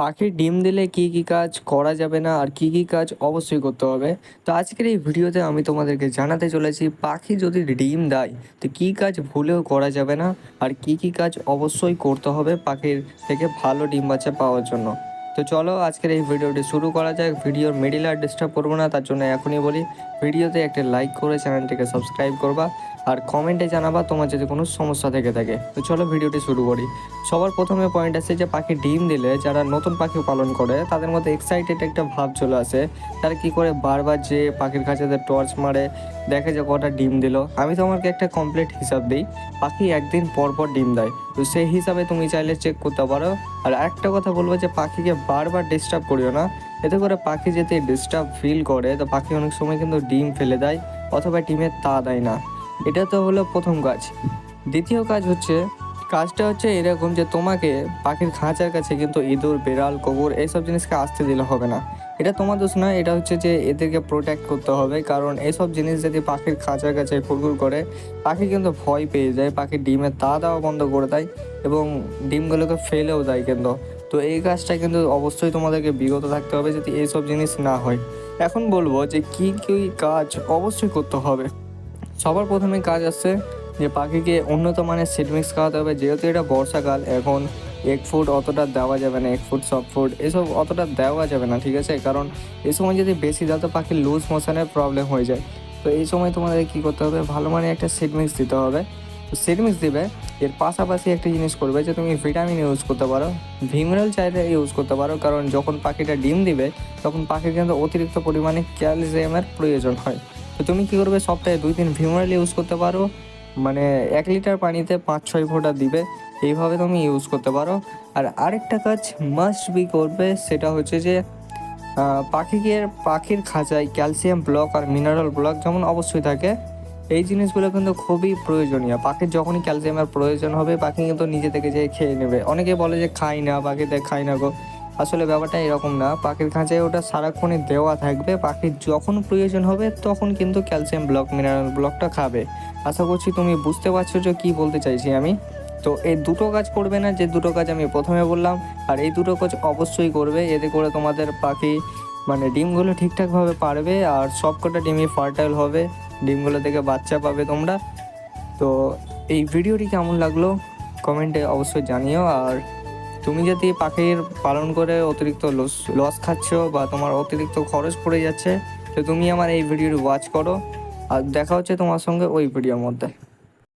পাখির ডিম দিলে কি কি কাজ করা যাবে না আর কি কি কাজ অবশ্যই করতে হবে। তো আজকের এই ভিডিওতে আমি তোমাদেরকে জানাতে চলেছি, পাখি যদি ডিম দেয়, তো কি কাজ ভুলেও করা যাবে না? আর কি কি কাজ অবশ্যই করতে হবে পাখির থেকে ভালো ডিম বাচ্চা পাওয়ার জন্য। তো চলো আজকের এই ভিডিওটি শুরু করা যাক। ভিডিওর মিডিল আর ডিস্টার্ব করব না, তার জন্য এখনই বলি, ভিডিওতে একটা লাইক করে চ্যানেলটিকে সাবস্ক্রাইব করবা আর কমেন্টে জানাবা তোমার যদি কোনো সমস্যা থেকে থাকে। তো চলো ভিডিওটি শুরু করি। সবার প্রথমে পয়েন্ট আছে যে পাখি ডিম দিলে যারা নতুন পাখি পালন করে, তাদের মধ্যে এক্সাইটেড একটা ভাব চলে আসে। তারা কি করে বারবার যে পাখির কাছে টর্চ মারে দেখে যে কটা ডিম দিল। আমি তোমাকে একটা কমপ্লিট হিসাব দিই। পাখি একদিন পর পর ডিম দেয়। তো সেই হিসাবে তুমি চাইলে চেক করতে পারো। আর একটা কথা বলব যে, পাখিকে বারবার ডিস্টার্ব করিও না। এতে করে পাখি যদি ডিস্টার্ব ফিল করে, তো পাখি অনেক সময় কিন্তু ডিম ফেলে দেয় অথবা ডিমের তা দেয় না। এটা তো হলো প্রথম কাজ। দ্বিতীয় কাজ হচ্ছে কাজটা হচ্ছে এরকম যে তোমাকে পাখির খাঁচার কাছে কিন্তু ইঁদুর, বেড়াল, কুকুর এইসব জিনিসকে আসতে দিলে হবে না। এটা তোমার দোষ নয়, এটা হচ্ছে যে এদেরকে প্রোটেক্ট করতে হবে। কারণ এইসব জিনিস যদি পাখির খাঁচার কাছে ফুরফুর করে, পাখি কিন্তু ভয় পেয়ে যায় পাখির ডিমের তা দেওয়া বন্ধ করে দেয় এবং ডিমগুলোকে ফেলেও দেয় কিন্তু। তো এই কাজটা কিন্তু অবশ্যই তোমাদেরকে বিগত থাকতে হবে যদি এইসব জিনিস না হয়। এখন বলব যে কি কি কাজ অবশ্যই করতে হবে। সবার প্রথমে কাজ আসছে যে পাখিকে উন্নত মানের সিড মিক্স খাওয়াতে হবে, যেহেতু এটা বর্ষাকাল, এখন এক ফুট অতটা দেওয়া যাবে না, এক ফুট, সব ফুট, এসব অতটা দেওয়া যাবে না, ঠিক আছে? কারণ এই সময় যদি বেশি দাও তো পাখির লুজ মোশনের প্রবলেম হয়ে যায়। তো এই সময় তোমাদের কী করতে হবে? ভালো মানের একটা সিড মিক্স দিতে হবে। তো সিড মিক্স দিবে, এর পাশাপাশি একটা জিনিস করবে যে তুমি ভিটামিন ইউজ করতে পারো। ভিমিনাল চাইলে ইউজ করতে পারো, কারণ যখন পাখিটা ডিম দিবে, তখন পাখির কিন্তু অতিরিক্ত পরিমাণে ক্যালসিয়ামের প্রয়োজন হয়। তো তুমি কী করবে? সপ্তাহে দুই দিন ভিমোরাল ইউজ করতে পারো। মানে এক লিটার পানিতে পাঁচ ছয় ফোঁটা দিবে। এইভাবে তুমি ইউজ করতে পারো। আর আরেকটা কাজ মাস্ট বি করবে, সেটা হচ্ছে যে পাখিকে পাখির খাঁচায় ক্যালসিয়াম ব্লক আর মিনারেল ব্লক যেমন অবশ্যই থাকে, এই জিনিসগুলো কিন্তু খুবই প্রয়োজনীয়। পাখির যখনই ক্যালসিয়ামের প্রয়োজন হবে, পাখি কিন্তু নিজে থেকে যেয়ে খেয়ে নেবে। অনেকে বলে যে, খাই না, পাখিতে খাই না গো। আসলে ব্যাপারটা এরকম না। পাখির খাঁচায় ওটা সারাক্ষণই দেওয়া থাকবে। পাখির যখন প্রয়োজন হবে, তখন কিন্তু ক্যালসিয়াম ব্লক মিনারেল ব্লকটা খাবে। আশা করছি তুমি বুঝতে পারছ যে কী বলতে চাইছি আমি। তো এই দুটো কাজ করবে না, যে দুটো কাজ আমি প্রথমে বললাম, আর এই দুটো কাজ অবশ্যই করবে, এতে করে তোমাদের পাখি মানে ডিমগুলো ঠিকঠাকভাবে পারবে, আর সব কটা ডিমই ফার্টাইল হবে, ডিমগুলো থেকে বাচ্চা পাবে তোমরা। তো এই ভিডিওটি কেমন লাগল কমেন্টে অবশ্যই জানিও, আর তুমি যদি পাখির পালন করে অতিরিক্ত লস লস খাচ্ছ বা তোমার অতিরিক্ত খরচ পড়ে যাচ্ছে, তো তুমি আমার এই ভিডিওটি ওয়াচ করো। আর দেখা হচ্ছে তোমার সঙ্গে ওই ভিডিওর মধ্যে।